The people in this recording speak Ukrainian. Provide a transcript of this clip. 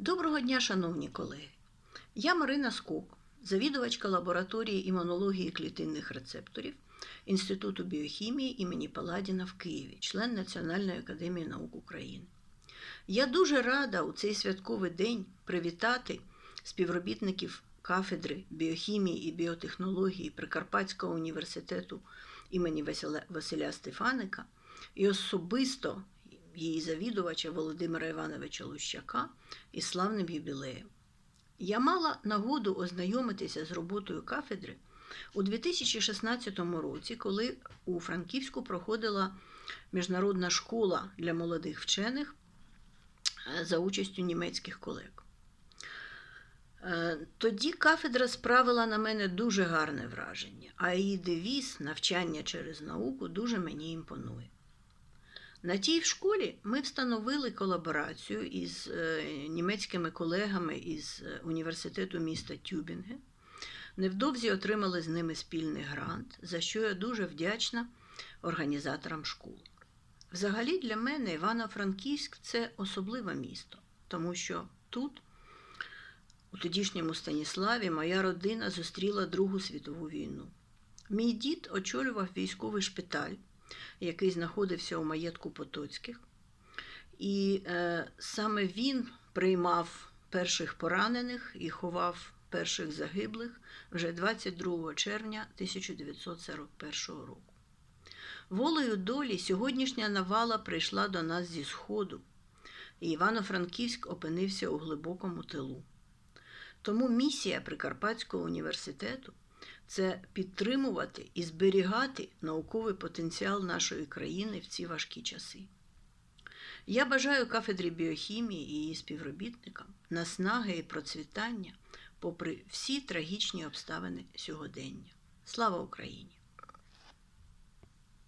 Доброго дня, шановні колеги! Я Марина Скок, завідувачка лабораторії імунології клітинних рецепторів Інституту біохімії імені Паладіна в Києві, член Національної академії наук України. Я дуже рада у цей святковий день привітати співробітників кафедри біохімії і біотехнології Прикарпатського університету імені Василя- Стефаника і особисто її завідувача Володимира Івановича Лущака із славним юбілеєм. Я мала нагоду ознайомитися з роботою кафедри у 2016 році, коли у Франківську проходила міжнародна школа для молодих вчених е, за участю німецьких колег. Е, Тоді кафедра справила на мене дуже гарне враження, а її девіз навчання через науку дуже мені імпонує. На тій школі ми встановили колаборацію із е, німецькими колегами із е, університету міста Тюбінге. Невдовзі отримали з ними спільний грант, за що я дуже вдячна організаторам школи. Взагалі для мене Івано-Франківськ це особливе місто, тому що тут, у тодішньому Станіславі, моя родина зустріла Другу світову війну. Мій дід очолював військовий шпиталь, який знаходився у маєтку Потоцьких. І е, саме він приймав перших поранених і ховав перших загиблих вже 22 червня 1941 року. Волею долі сьогоднішня навала прийшла до нас зі Сходу, і Івано-Франківськ опинився у глибокому тилу. Тому місія Прикарпатського університету це підтримувати і зберігати науковий потенціал нашої країни в ці важкі часи. Я бажаю кафедрі біохімії і її співробітникам наснаги і процвітання попри всі трагічні обставини сьогодення. Слава Україні!